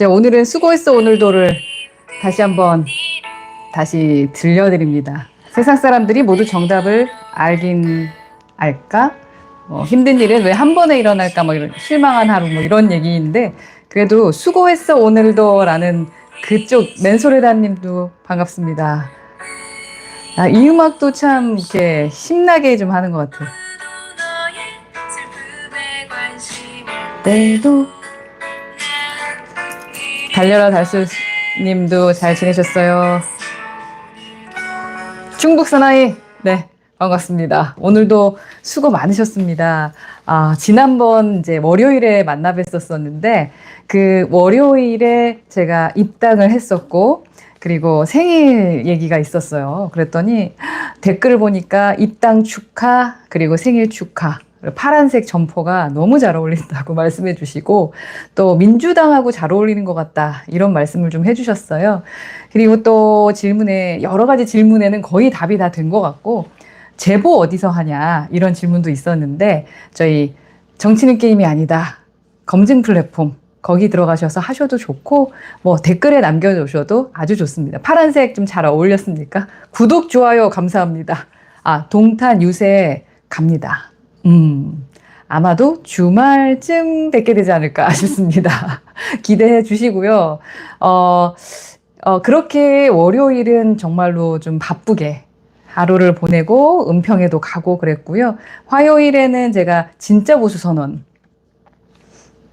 제가 오늘은 수고했어 오늘도를 다시 한번 다시 들려드립니다. 세상 사람들이 모두 정답을 알긴 알까? 뭐 힘든 일은 왜 한 번에 일어날까? 뭐 이런 실망한 하루 뭐 이런 얘기인데 그래도 수고했어 오늘도라는 그쪽 맨소레다님도 반갑습니다. 아, 이 음악도 참 이렇게 신나게 좀 하는 것 같아요. 때도 달려라 달수님도 잘 지내셨어요. 충북 사나이 네 반갑습니다. 오늘도 수고 많으셨습니다. 아 지난번 이제 월요일에 만나 뵀었었는데 그 월요일에 제가 입당을 했었고 그리고 생일 얘기가 있었어요. 그랬더니 댓글을 보니까 입당 축하 그리고 생일 축하 파란색 점퍼가 너무 잘 어울린다고 말씀해 주시고 또 민주당하고 잘 어울리는 것 같다 이런 말씀을 좀 해주셨어요. 그리고 또 질문에 여러 가지 질문에는 거의 답이 다 된 것 같고 제보 어디서 하냐 이런 질문도 있었는데 저희 정치는 게임이 아니다 검증 플랫폼 거기 들어가셔서 하셔도 좋고 뭐 댓글에 남겨주셔도 아주 좋습니다. 파란색 좀 잘 어울렸습니까? 구독 좋아요 감사합니다. 아 동탄 유세 갑니다. 음, 아마도 주말쯤 뵙게 되지 않을까 싶습니다. 기대해 주시고요. 어, 어, 그렇게 월요일은 정말로 좀 바쁘게 하루를 보내고 은평에도 가고 그랬고요. 화요일에는 제가 진짜 보수 선언,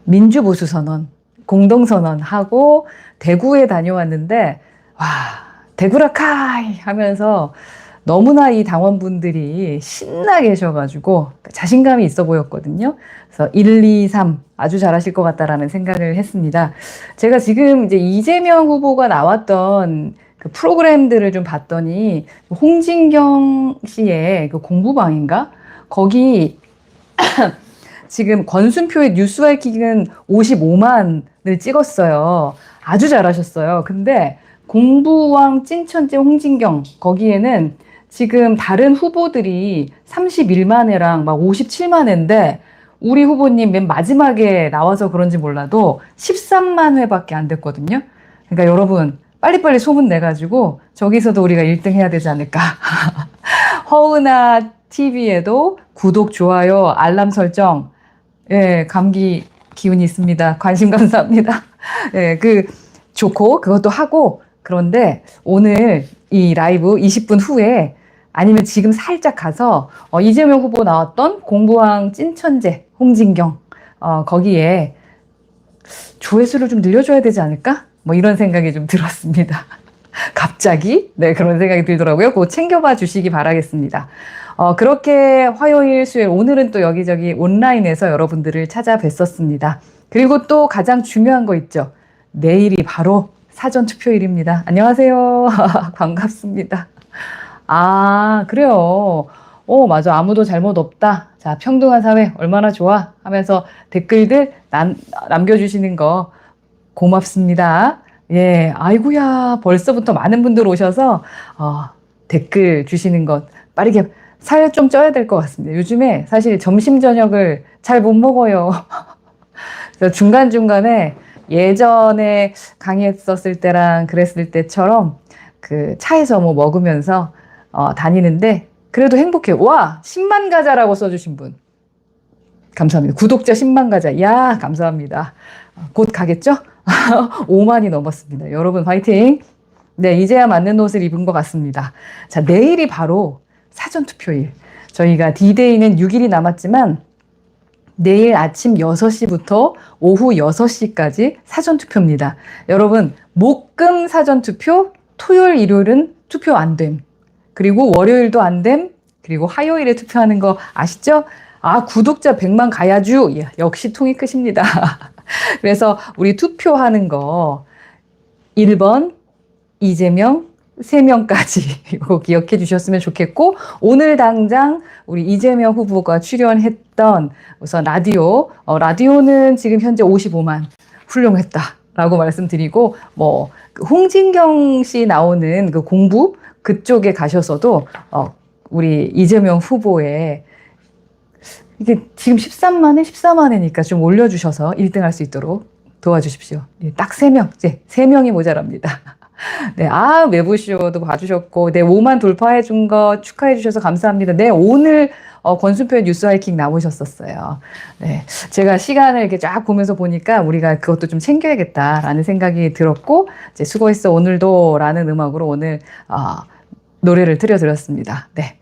민주 보수 선언, 공동 선언 하고 대구에 다녀왔는데 와, 대구라카이 하면서 너무나 이 당원분들이 신나 계셔가지고 자신감이 있어 보였거든요. 그래서 1, 2, 3 아주 잘하실 것 같다라는 생각을 했습니다. 제가 지금 이제 이재명 후보가 나왔던 그 프로그램들을 좀 봤더니 홍진경 씨의 그 공부방인가? 거기 지금 권순표의 뉴스 와이킹은 55만을 찍었어요. 아주 잘하셨어요. 근데 공부왕 찐천재 홍진경 거기에는 지금 다른 후보들이 31만 회랑 막 57만 회인데 우리 후보님 맨 마지막에 나와서 그런지 몰라도 13만 회밖에 안 됐거든요. 그러니까 여러분 빨리빨리 소문 내가지고 저기서도 우리가 1등 해야 되지 않을까. 허은아 TV에도 구독, 좋아요, 알람 설정. 예, 감기 기운이 있습니다. 관심 감사합니다. 예, 그 좋고 그것도 하고 그런데 오늘 이 라이브 20분 후에 아니면 지금 살짝 가서 어, 이재명 후보 나왔던 공부왕 찐천재 홍진경 어, 거기에 조회수를 좀 늘려줘야 되지 않을까? 뭐 이런 생각이 좀 들었습니다. 갑자기 네 그런 생각이 들더라고요. 그거 챙겨봐 주시기 바라겠습니다. 어, 그렇게 화요일, 수요일, 오늘은 또 여기저기 온라인에서 여러분들을 찾아뵀었습니다. 그리고 또 가장 중요한 거 있죠. 내일이 바로 사전 투표일입니다. 안녕하세요. 반갑습니다. 아, 그래요. 어, 맞아. 아무도 잘못 없다. 자, 평등한 사회 얼마나 좋아 하면서 댓글들 남, 남겨주시는 거 고맙습니다. 예, 아이고야. 벌써부터 많은 분들 오셔서, 어, 댓글 주시는 것 빠르게 살 좀 쪄야 될 것 같습니다. 요즘에 사실 점심, 저녁을 잘 못 먹어요. 그래서 중간 중간에 예전에 강의했었을 때랑 그랬을 때처럼 그 차에서 뭐 먹으면서 어, 다니는데 그래도 행복해요. 와, 10만 가자라고 써주신 분. 감사합니다. 구독자 10만 가자. 야, 감사합니다. 곧 가겠죠? 5만이 넘었습니다. 여러분, 화이팅! 네, 이제야 맞는 옷을 입은 것 같습니다. 자, 내일이 바로 사전투표일. 저희가 D-Day는 6일이 남았지만 내일 아침 6시부터 오후 6시까지 사전투표입니다. 여러분, 목금 사전투표, 토요일, 일요일은 투표 안 됨. 그리고 월요일도 안 됨. 그리고 화요일에 투표하는 거 아시죠? 아, 구독자 100만 가야죠. 예, 역시 통이 크십니다. 그래서 우리 투표하는 거 1번 이재명 3명까지 이거 기억해 주셨으면 좋겠고 오늘 당장 우리 이재명 후보가 출연했던 우선 라디오 어, 라디오는 지금 현재 55만 훌륭했다라고 말씀드리고 뭐 홍진경 씨 나오는 그 공부 그쪽에 가셔서도 어, 우리 이재명 후보의 이게 지금 13만에 14만회니까 좀 올려주셔서 1등 할 수 있도록 도와주십시오. 예, 딱세 명, 이제 세 명이 모자랍니다. 네, 아, 매부쇼도 봐주셨고, 네, 5만 돌파해 준 거 축하해 주셔서 감사합니다. 네, 오늘 어, 권순표 뉴스 하이킹 나오셨었어요. 네, 제가 시간을 이렇게 쫙 보면서 보니까 우리가 그것도 좀 챙겨야겠다라는 생각이 들었고, 이제 수고했어, 오늘도 라는 음악으로 오늘, 어, 노래를 들려드렸습니다. 네.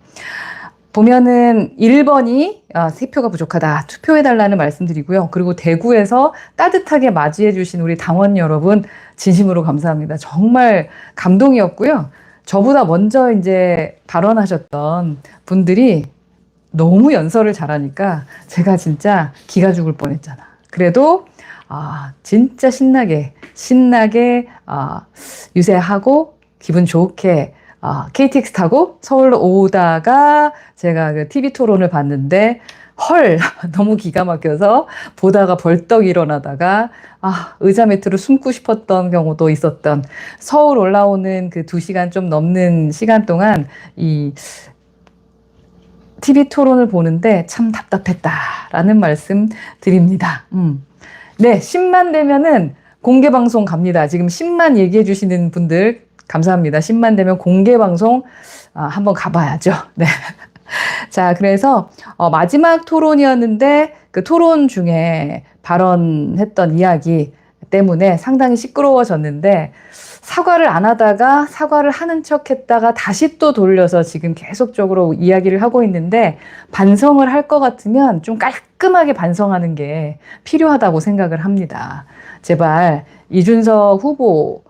보면은 1번이 아, 세표가 부족하다. 투표해달라는 말씀드리고요. 그리고 대구에서 따뜻하게 맞이해주신 우리 당원 여러분, 진심으로 감사합니다. 정말 감동이었고요. 저보다 먼저 이제 발언하셨던 분들이 너무 연설을 잘하니까 제가 진짜 기가 죽을 뻔했잖아. 그래도 아, 진짜 신나게, 신나게 아, 유세하고 기분 좋게 아, KTX 타고 서울로 오다가 제가 그 TV 토론을 봤는데 헐 너무 기가 막혀서 보다가 벌떡 일어나다가 아 의자 매트로 숨고 싶었던 경우도 있었던 서울 올라오는 그 두 시간 좀 넘는 시간 동안 이 TV 토론을 보는데 참 답답했다라는 말씀 드립니다. 음. 네, 10만 되면은 공개 방송 갑니다. 지금 10만 얘기해 주시는 분들 감사합니다. 10만 되면 공개 방송 아, 한번 가봐야죠. 네. 자, 그래서 어, 마지막 토론이었는데 그 토론 중에 발언했던 이야기 때문에 상당히 시끄러워졌는데 사과를 안 하다가 사과를 하는 척 했다가 다시 또 돌려서 지금 계속적으로 이야기를 하고 있는데 반성을 할 것 같으면 좀 깔끔하게 반성하는 게 필요하다고 생각을 합니다. 제발 이준석 후보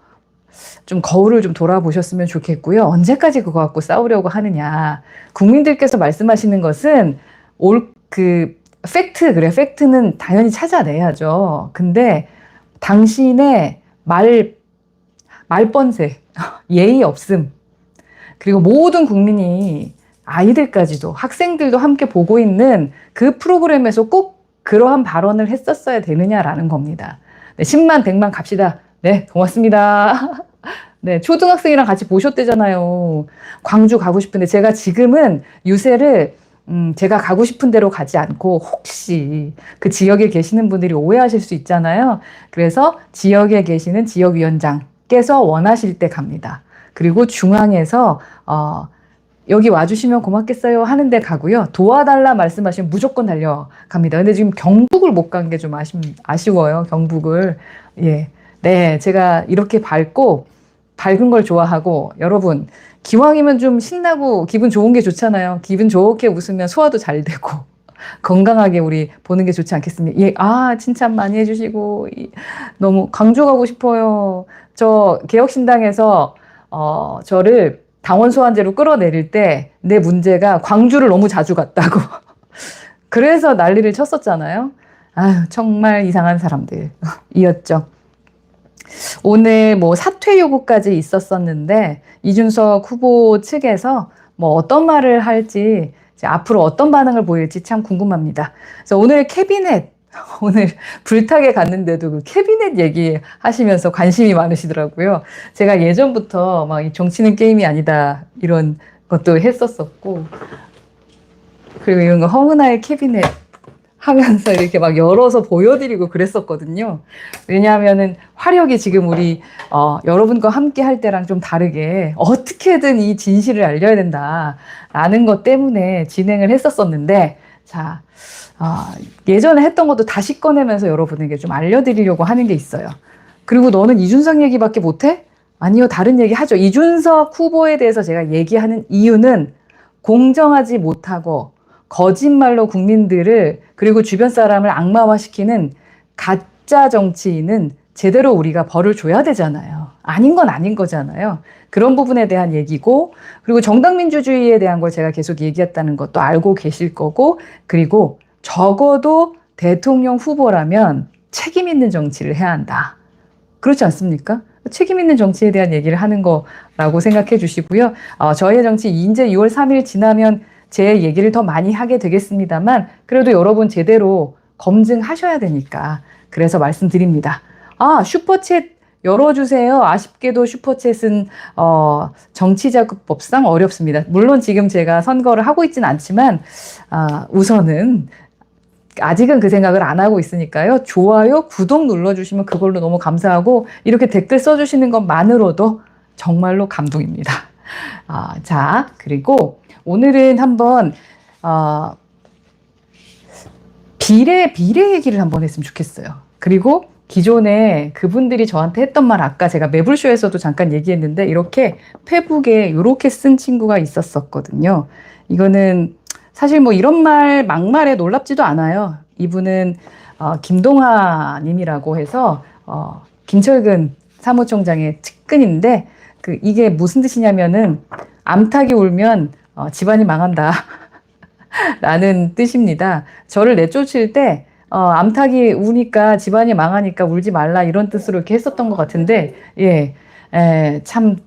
좀 거울을 좀 돌아보셨으면 좋겠고요. 언제까지 그거 갖고 싸우려고 하느냐. 국민들께서 말씀하시는 것은 올, 그, 팩트, 그래. 팩트는 당연히 찾아내야죠. 근데 당신의 말, 말번세, 예의 없음, 그리고 모든 국민이 아이들까지도 학생들도 함께 보고 있는 그 프로그램에서 꼭 그러한 발언을 했었어야 되느냐라는 겁니다. 네, 10만, 100만 갑시다. 네, 고맙습니다. 네, 초등학생이랑 같이 보셨대잖아요. 광주 가고 싶은데 제가 지금은 유세를 음, 제가 가고 싶은 대로 가지 않고 혹시 그 지역에 계시는 분들이 오해하실 수 있잖아요. 그래서 지역에 계시는 지역위원장께서 원하실 때 갑니다. 그리고 중앙에서 어, 여기 와주시면 고맙겠어요 하는데 가고요. 도와달라 말씀하시면 무조건 달려갑니다. 근데 지금 경북을 못 간 게 좀 아쉬워요. 경북을. 예. 네, 제가 이렇게 밝고 밝은 걸 좋아하고 여러분 기왕이면 좀 신나고 기분 좋은 게 좋잖아요. 기분 좋게 웃으면 소화도 잘 되고 건강하게 우리 보는 게 좋지 않겠습니까? 예, 아 칭찬 많이 해주시고 이, 너무 강조 가고 싶어요. 저 개혁신당에서 어 저를 당원 소환제로 끌어내릴 때 내 문제가 광주를 너무 자주 갔다고 그래서 난리를 쳤었잖아요. 아유 정말 이상한 사람들이었죠. 오늘 뭐 사퇴 요구까지 있었었는데 이준석 후보 측에서 뭐 어떤 말을 할지 이제 앞으로 어떤 반응을 보일지 참 궁금합니다. 그래서 오늘 캐비넷 오늘 불타게 갔는데도 그 캐비넷 얘기 하시면서 관심이 많으시더라고요. 제가 예전부터 막 이 정치는 게임이 아니다 이런 것도 했었었고 그리고 이런 거 허은하의 캐비넷 하면서 이렇게 막 열어서 보여드리고 그랬었거든요. 왜냐하면은 화력이 지금 우리 어, 여러분과 함께 할 때랑 좀 다르게 어떻게든 이 진실을 알려야 된다라는 것 때문에 진행을 했었었는데 자 어, 예전에 했던 것도 다시 꺼내면서 여러분에게 좀 알려드리려고 하는 게 있어요. 그리고 너는 이준석 얘기밖에 못해? 아니요, 다른 얘기 하죠. 이준석 후보에 대해서 제가 얘기하는 이유는 공정하지 못하고 거짓말로 국민들을 그리고 주변 사람을 악마화시키는 가짜 정치인은 제대로 우리가 벌을 줘야 되잖아요. 아닌 건 아닌 거잖아요. 그런 부분에 대한 얘기고, 그리고 정당민주주의에 대한 걸 제가 계속 얘기했다는 것도 알고 계실 거고, 그리고 적어도 대통령 후보라면 책임 있는 정치를 해야 한다. 그렇지 않습니까? 책임 있는 정치에 대한 얘기를 하는 거라고 생각해 주시고요. 어, 저의 정치 이제 6월 3일 지나면 제 얘기를 더 많이 하게 되겠습니다만 그래도 여러분 제대로 검증하셔야 되니까 그래서 말씀드립니다. 아 슈퍼챗 열어주세요. 아쉽게도 슈퍼챗은 어, 정치자금법상 어렵습니다. 물론 지금 제가 선거를 하고 있지는 않지만 아, 우선은 아직은 그 생각을 안 하고 있으니까요. 좋아요, 구독 눌러주시면 그걸로 너무 감사하고 이렇게 댓글 써주시는 것만으로도 정말로 감동입니다. 아, 자, 그리고 오늘은 한번 어, 비례 비례 얘기를 한번 했으면 좋겠어요. 그리고 기존에 그분들이 저한테 했던 말 아까 제가 매불쇼에서도 잠깐 얘기했는데 이렇게 페북에 이렇게 쓴 친구가 있었었거든요. 이거는 사실 뭐 이런 말 막말에 놀랍지도 않아요. 이분은 어, 김동하 님이라고 해서 어, 김철근 사무총장의 측근인데 그 이게 무슨 뜻이냐면은 암탉이 울면 어, 집안이 망한다. 라는 뜻입니다. 저를 내쫓을 때 어, 암탉이 우니까 집안이 망하니까 울지 말라 이런 뜻으로 이렇게 했었던 것 같은데 예, 에, 참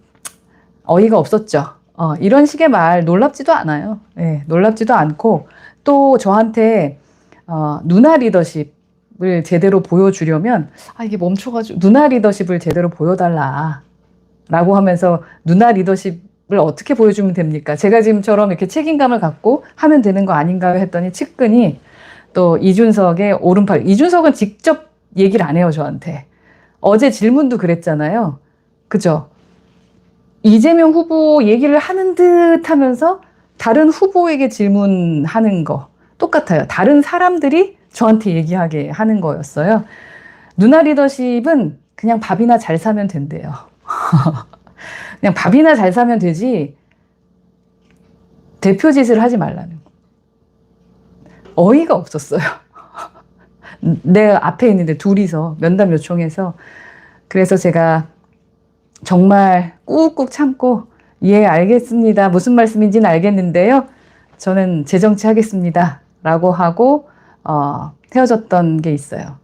어이가 없었죠. 어, 이런 식의 말 놀랍지도 않아요. 예, 놀랍지도 않고 또 저한테 어, 누나 리더십을 제대로 보여주려면 아 이게 멈춰가지고 누나 리더십을 제대로 보여달라 라고 하면서 누나 리더십을 어떻게 보여주면 됩니까? 제가 지금처럼 이렇게 책임감을 갖고 하면 되는 거 아닌가요? 했더니 측근이 또 이준석의 오른팔 이준석은 직접 얘기를 안 해요 저한테 어제 질문도 그랬잖아요 그죠? 이재명 후보 얘기를 하는 듯 하면서 다른 후보에게 질문하는 거 똑같아요. 다른 사람들이 저한테 얘기하게 하는 거였어요. 누나 리더십은 그냥 밥이나 잘 사면 된대요. 그냥 밥이나 잘 사면 되지. 대표 짓을 하지 말라는 거. 어이가 없었어요. 내 앞에 있는데 둘이서 면담 요청해서 그래서 제가 정말 꾹꾹 참고 예 알겠습니다. 무슨 말씀인지는 알겠는데요. 저는 재정치 하겠습니다. 라고 하고 어, 헤어졌던 게 있어요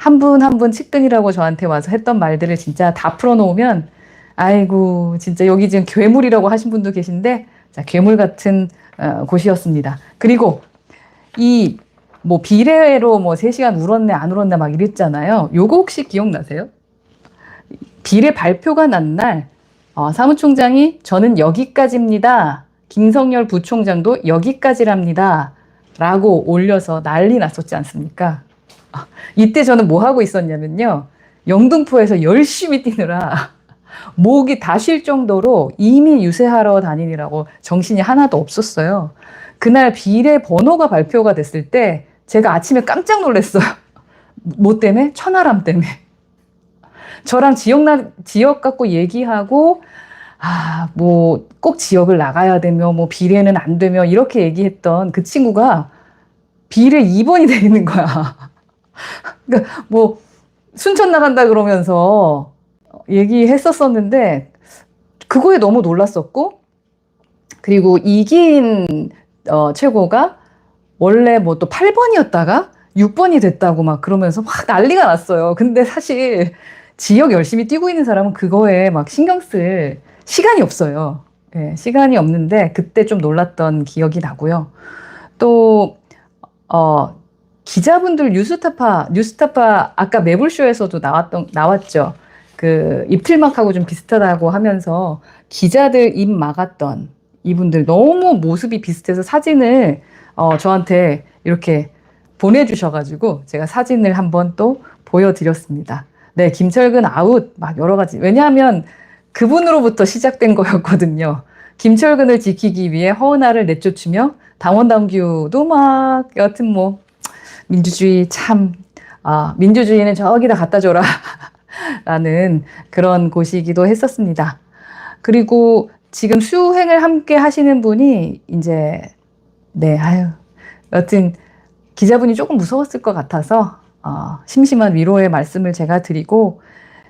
한 분 한 분 측근이라고 저한테 와서 했던 말들을 진짜 다 풀어놓으면 아이고 진짜 여기 지금 괴물이라고 하신 분도 계신데 자 괴물 같은 어, 곳이었습니다 그리고 이 뭐 비례로 뭐 3시간 울었네 안 울었네 막 이랬잖아요 요거 혹시 기억나세요? 비례 발표가 난 날 어, 사무총장이 저는 여기까지입니다. 김성열 부총장도 여기까지랍니다. 라고 올려서 난리 났었지 않습니까? 아, 이때 저는 뭐 하고 있었냐면요. 영등포에서 열심히 뛰느라 목이 다 쉴 정도로 이미 유세하러 다니느라고 정신이 하나도 없었어요. 그날 비례 번호가 발표가 됐을 때 제가 아침에 깜짝 놀랐어요. 뭐 때문에? 천하람 때문에. 저랑 지역 나 지역 갖고 얘기하고 아 뭐 꼭 지역을 나가야 되며 뭐 비례는 안 되며 이렇게 얘기했던 그 친구가 비례 2번이 돼 있는 거야. 그러니까 뭐 순천 나간다 그러면서 얘기했었었는데 그거에 너무 놀랐었고 그리고 이긴 어, 최고가 원래 뭐 또 8번이었다가 6번이 됐다고 막 그러면서 막 난리가 났어요. 근데 사실 지역 열심히 뛰고 있는 사람은 그거에 막 신경 쓸 시간이 없어요. 예, 시간이 없는데 그때 좀 놀랐던 기억이 나고요. 또, 어, 기자분들 뉴스타파, 뉴스타파 아까 매불쇼에서도 나왔던, 나왔죠. 그 입틀막하고 좀 비슷하다고 하면서 기자들 입 막았던 이분들 너무 모습이 비슷해서 사진을 어, 저한테 이렇게 보내주셔가지고 제가 사진을 한번 또 보여드렸습니다. 네, 김철근 아웃, 막 여러 가지. 왜냐하면 그분으로부터 시작된 거였거든요. 김철근을 지키기 위해 허은하를 내쫓으며 당원 당규도 막 여튼 뭐 민주주의 참 아, 민주주의는 저기다 갖다 줘라 라는 그런 곳이기도 했었습니다. 그리고 지금 수행을 함께 하시는 분이 이제 네 아유 여튼 기자분이 조금 무서웠을 것 같아서 어, 심심한 위로의 말씀을 제가 드리고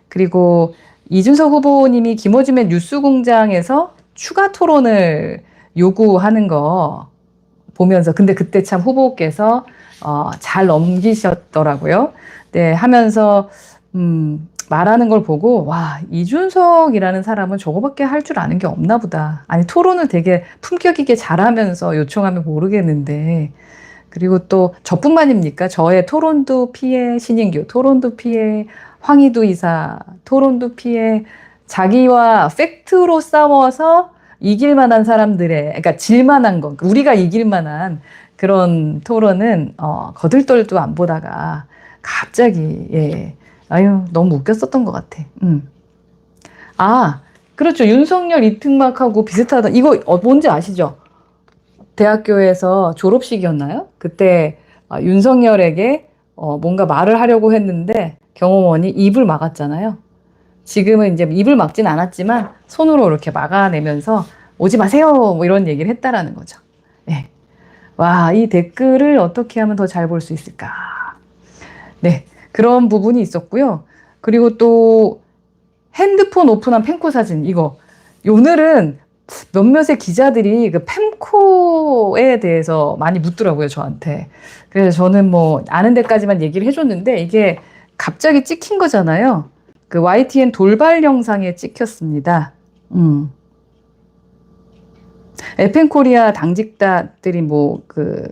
그리고 이준석 후보님이 김어준의 뉴스 공장에서 추가 토론을 요구하는 거 보면서 근데 그때 참 후보께서 어, 잘 넘기셨더라고요. 네 하면서 음, 말하는 걸 보고 와 이준석이라는 사람은 저거밖에 할 줄 아는 게 없나 보다. 아니 토론을 되게 품격 있게 잘하면서 요청하면 모르겠는데 그리고 또 저뿐만입니까? 저의 토론도 피해 신인규, 토론도 피해 황희두 이사, 토론도 피해 자기와 팩트로 싸워서 이길 만한 사람들의, 그러니까 질 만한 건, 우리가 이길 만한 그런 토론은 어, 거들떨도 안 보다가 갑자기 예 아유 너무 웃겼었던 것 같아. 음. 아 그렇죠 윤석열 이특막하고 비슷하다. 이거 어, 뭔지 아시죠? 대학교에서 졸업식이었나요? 그때 아, 윤석열에게 어, 뭔가 말을 하려고 했는데 경호원이 입을 막았잖아요. 지금은 이제 입을 막진 않았지만 손으로 이렇게 막아내면서 오지 마세요 뭐 이런 얘기를 했다라는 거죠. 예. 와, 이 댓글을 어떻게 하면 더 잘 볼 수 있을까? 네, 그런 부분이 있었고요. 그리고 또 핸드폰 오픈한 펜코 사진 이거 오늘은 몇몇의 기자들이 그 펜코에 대해서 많이 묻더라고요 저한테. 그래서 저는 뭐 아는 데까지만 얘기를 해줬는데 이게 갑자기 찍힌 거잖아요. 그 YTN 돌발 영상에 찍혔습니다. 음. 에펜코리아 당직자들이 뭐 그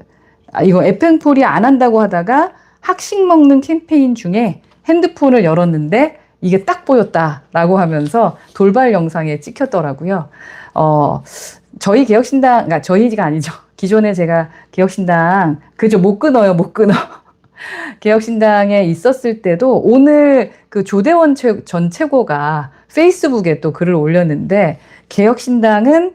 아, 이거 에펜코리아 안 한다고 하다가 학식 먹는 캠페인 중에 핸드폰을 열었는데 이게 딱 보였다라고 하면서 돌발 영상에 찍혔더라고요. 어, 저희 개혁신당, 그러니까 저희가 아니죠. 기존에 제가 개혁신당, 그죠, 못 끊어요, 못 끊어. 개혁신당에 있었을 때도 오늘 그 조대원 최- 전 최고가 페이스북에 또 글을 올렸는데 개혁신당은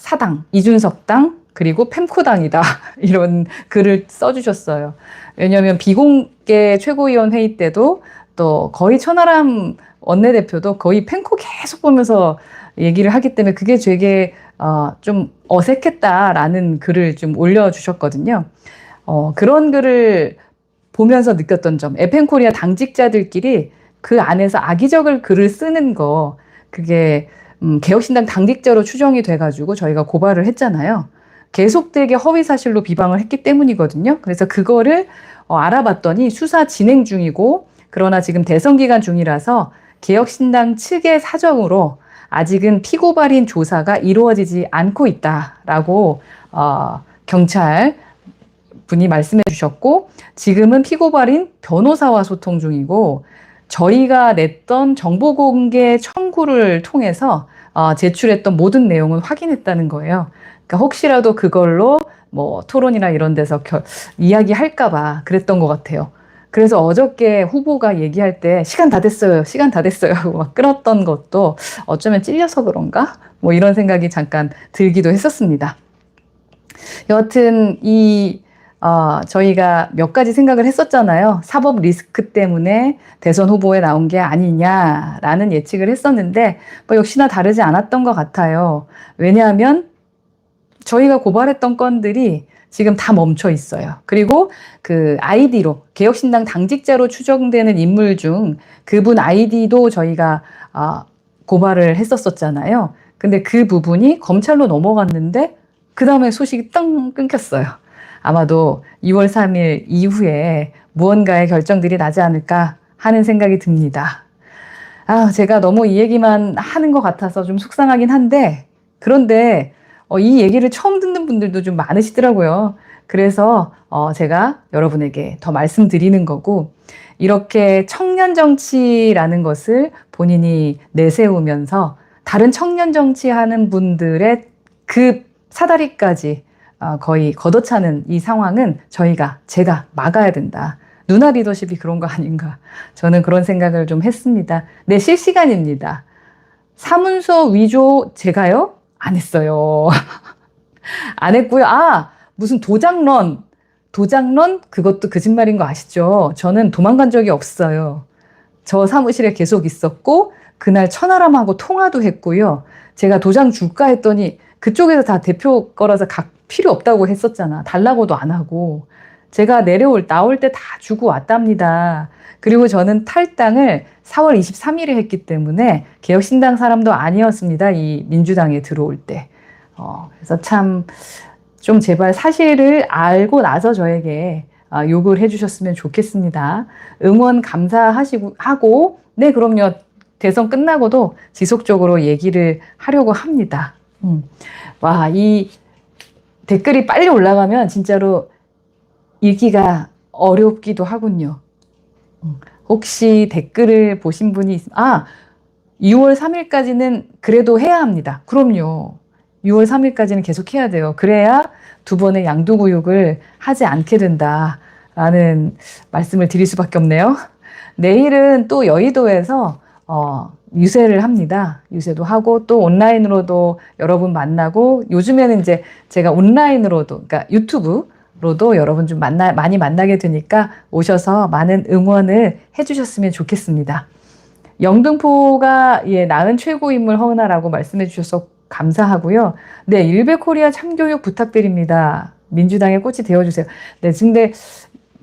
사당, 이준석 당, 그리고 펜코당이다. 이런 글을 써주셨어요. 왜냐하면 비공개 최고위원 회의 때도 또 거의 천하람 원내대표도 거의 펜코 계속 보면서 얘기를 하기 때문에 그게 되게 어, 좀 어색했다라는 글을 좀 올려주셨거든요. 어, 그런 글을 보면서 느꼈던 점, 에펜코리아 당직자들끼리 그 안에서 악의적을 글을 쓰는 거, 그게 음, 개혁신당 당직자로 추정이 돼가지고 저희가 고발을 했잖아요. 계속되게 허위 사실로 비방을 했기 때문이거든요. 그래서 그거를 어, 알아봤더니 수사 진행 중이고, 그러나 지금 대선 기간 중이라서 개혁신당 측의 사정으로 아직은 피고발인 조사가 이루어지지 않고 있다라고 어, 경찰 분이 말씀해 주셨고 지금은 피고발인 변호사와 소통 중이고 저희가 냈던 정보 공개 청구를 통해서 어, 제출했던 모든 내용은 확인했다는 거예요. 그러니까 혹시라도 그걸로 뭐 토론이나 이런 데서 겨, 이야기할까봐 그랬던 것 같아요. 그래서 어저께 후보가 얘기할 때 시간 다 됐어요. 시간 다 됐어요. 하고 막 끊었던 것도 어쩌면 찔려서 그런가? 뭐 이런 생각이 잠깐 들기도 했었습니다. 여하튼 이 어, 저희가 몇 가지 생각을 했었잖아요. 사법 리스크 때문에 대선 후보에 나온 게 아니냐라는 예측을 했었는데 뭐 역시나 다르지 않았던 것 같아요. 왜냐하면 저희가 고발했던 건들이 지금 다 멈춰 있어요. 그리고 그 아이디로 개혁신당 당직자로 추정되는 인물 중 그분 아이디도 저희가 아, 고발을 했었었잖아요. 근데 그 부분이 검찰로 넘어갔는데 그 다음에 소식이 땅 끊겼어요. 아마도 2월 3일 이후에 무언가의 결정들이 나지 않을까 하는 생각이 듭니다. 아, 제가 너무 이 얘기만 하는 것 같아서 좀 속상하긴 한데, 그런데 어, 이 얘기를 처음 듣는 분들도 좀 많으시더라고요. 그래서 어, 제가 여러분에게 더 말씀드리는 거고, 이렇게 청년 정치라는 것을 본인이 내세우면서 다른 청년 정치하는 분들의 그 사다리까지 어, 거의 걷어차는 이 상황은 저희가, 제가 막아야 된다. 누나 리더십이 그런 거 아닌가. 저는 그런 생각을 좀 했습니다. 네, 실시간입니다. 사문서 위조 제가요? 안 했어요. 안 했고요. 아, 무슨 도장론. 도장론? 그것도 거짓말인 거 아시죠? 저는 도망간 적이 없어요. 저 사무실에 계속 있었고, 그날 천하람하고 통화도 했고요. 제가 도장 줄까 했더니 그쪽에서 다 대표 거라서 각 필요 없다고 했었잖아. 달라고도 안 하고. 제가 내려올, 나올 때 다 주고 왔답니다. 그리고 저는 탈당을 4월 23일에 했기 때문에 개혁신당 사람도 아니었습니다. 이 민주당에 들어올 때. 어, 그래서 참 좀 제발 사실을 알고 나서 저에게 아, 욕을 해주셨으면 좋겠습니다. 응원 감사하시고, 하고, 네, 그럼요. 대선 끝나고도 지속적으로 얘기를 하려고 합니다. 음. 와, 이 댓글이 빨리 올라가면 진짜로 읽기가 어렵기도 하군요. 음, 혹시 댓글을 보신 분이 있... 아, 6월 3일까지는 그래도 해야 합니다. 그럼요. 6월 3일까지는 계속 해야 돼요. 그래야 두 번의 양도구육을 하지 않게 된다라는 말씀을 드릴 수밖에 없네요. 내일은 또 여의도에서 어, 유세를 합니다. 유세도 하고 또 온라인으로도 여러분 만나고 요즘에는 이제 제가 온라인으로도 그러니까 유튜브로도 여러분 좀 만나 많이 만나게 되니까 오셔서 많은 응원을 해주셨으면 좋겠습니다. 영등포가 예 나은 최고 인물 허은아라고 말씀해 주셔서 감사하고요. 네 일베코리아 참교육 부탁드립니다. 민주당의 꽃이 되어주세요. 네 근데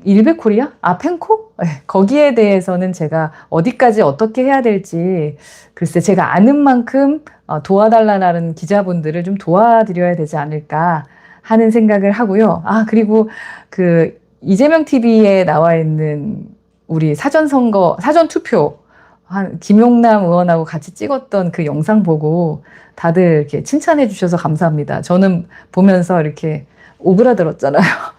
일베코리아? 아, 펜코? 네, 거기에 대해서는 제가 어디까지 어떻게 해야 될지, 글쎄, 제가 아는 만큼 어, 도와달라는 기자분들을 좀 도와드려야 되지 않을까 하는 생각을 하고요. 아, 그리고 그 이재명 TV에 나와 있는 우리 사전 선거, 사전 투표, 한 김용남 의원하고 같이 찍었던 그 영상 보고 다들 이렇게 칭찬해 주셔서 감사합니다. 저는 보면서 이렇게 오그라들었잖아요.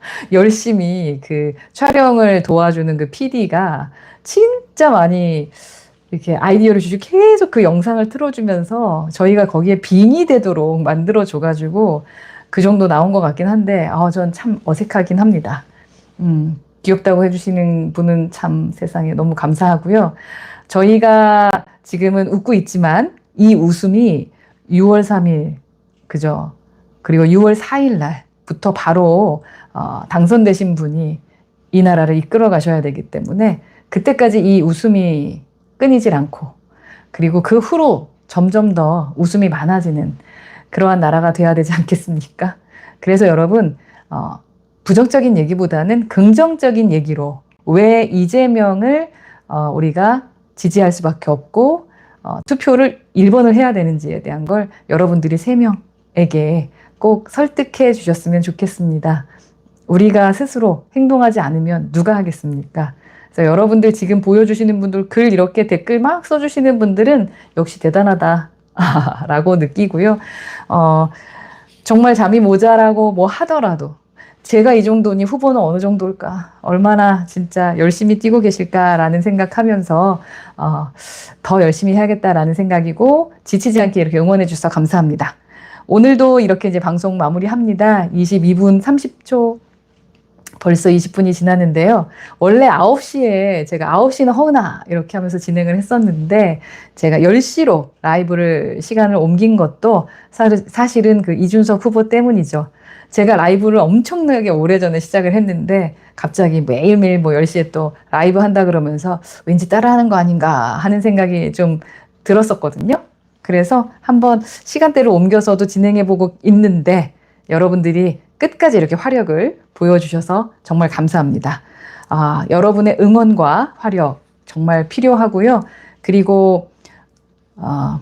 열심히 그 촬영을 도와주는 그 PD가 진짜 많이 이렇게 아이디어를 주시고 계속 그 영상을 틀어주면서 저희가 거기에 빙이 되도록 만들어 줘가지고 그 정도 나온 것 같긴 한데, 아, 전 참 어색하긴 합니다. 음, 귀엽다고 해주시는 분은 참 세상에 너무 감사하고요. 저희가 지금은 웃고 있지만 이 웃음이 6월 3일, 그죠? 그리고 6월 4일 날부터 바로 어, 당선되신 분이 이 나라를 이끌어 가셔야 되기 때문에 그때까지 이 웃음이 끊이질 않고 그리고 그 후로 점점 더 웃음이 많아지는 그러한 나라가 돼야 되지 않겠습니까? 그래서 여러분 어, 부정적인 얘기보다는 긍정적인 얘기로 왜 이재명을 어, 우리가 지지할 수밖에 없고 어, 투표를 1번을 해야 되는지에 대한 걸 여러분들이 3명에게 꼭 설득해 주셨으면 좋겠습니다. 우리가 스스로 행동하지 않으면 누가 하겠습니까? 그래서 여러분들 지금 보여주시는 분들 글 이렇게 댓글 막 써주시는 분들은 역시 대단하다. 라고 느끼고요. 어, 정말 잠이 모자라고 뭐 하더라도 제가 이 정도니 후보는 어느 정도일까? 얼마나 진짜 열심히 뛰고 계실까라는 생각하면서 어, 더 열심히 해야겠다라는 생각이고 지치지 않게 이렇게 응원해 주셔서 감사합니다. 오늘도 이렇게 이제 방송 마무리합니다. 22분 30초 벌써 20분이 지났는데요. 원래 9시에 제가 9시는 허은아 이렇게 하면서 진행을 했었는데 제가 10시로 라이브를 시간을 옮긴 것도 사실은 그 이준석 후보 때문이죠. 제가 라이브를 엄청나게 오래전에 시작을 했는데 갑자기 매일매일 뭐 10시에 또 라이브 한다 그러면서 왠지 따라하는 거 아닌가 하는 생각이 좀 들었었거든요. 그래서 한번 시간대를 옮겨서도 진행해보고 있는데 여러분들이 끝까지 이렇게 화력을 보여주셔서 정말 감사합니다. 아, 여러분의 응원과 화력 정말 필요하고요. 그리고 어,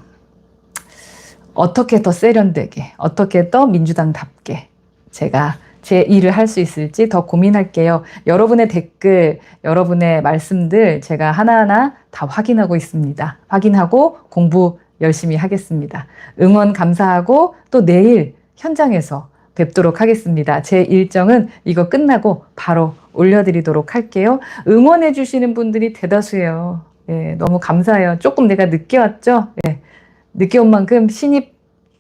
어떻게 더 세련되게, 어떻게 더 민주당답게 제가 제 일을 할 수 있을지 더 고민할게요. 여러분의 댓글, 여러분의 말씀들 제가 하나하나 다 확인하고 있습니다. 확인하고 공부 열심히 하겠습니다. 응원 감사하고 또 내일 현장에서 뵙도록 하겠습니다. 제 일정은 이거 끝나고 바로 올려드리도록 할게요. 응원해 주시는 분들이 대다수예요. 예, 너무 감사해요. 조금 내가 늦게 왔죠? 예, 늦게 온 만큼 신입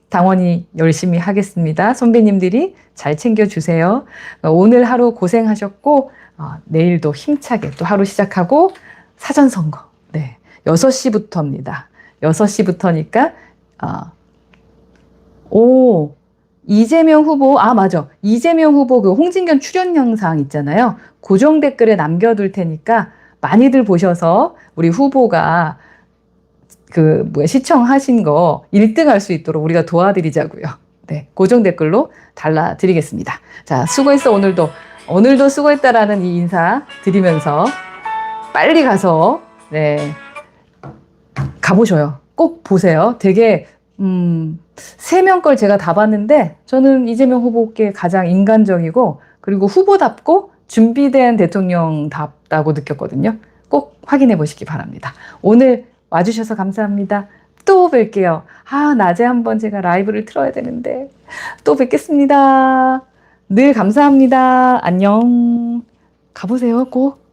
당원이 열심히 하겠습니다. 선배님들이 잘 챙겨주세요. 오늘 하루 고생하셨고, 어, 내일도 힘차게 또 하루 시작하고, 사전선거. 네. 6시부터입니다. 6시부터니까, 어, 오, 이재명 후보, 아, 맞아. 이재명 후보 그 홍진경 출연 영상 있잖아요. 고정 댓글에 남겨둘 테니까 많이들 보셔서 우리 후보가 그 뭐야 시청하신 거 1등 할 수 있도록 우리가 도와드리자고요. 네, 고정 댓글로 달라드리겠습니다. 자, 수고했어 오늘도 오늘도 수고했다라는 이 인사 드리면서 빨리 가서 네 가보셔요. 꼭 보세요. 되게 음, 세 명 걸 제가 다 봤는데 저는 이재명 후보께 가장 인간적이고 그리고 후보답고 준비된 대통령답다고 느꼈거든요. 꼭 확인해 보시기 바랍니다. 오늘 와주셔서 감사합니다. 또 뵐게요. 아, 낮에 한번 제가 라이브를 틀어야 되는데. 또 뵙겠습니다. 늘 감사합니다. 안녕. 가보세요, 꼭.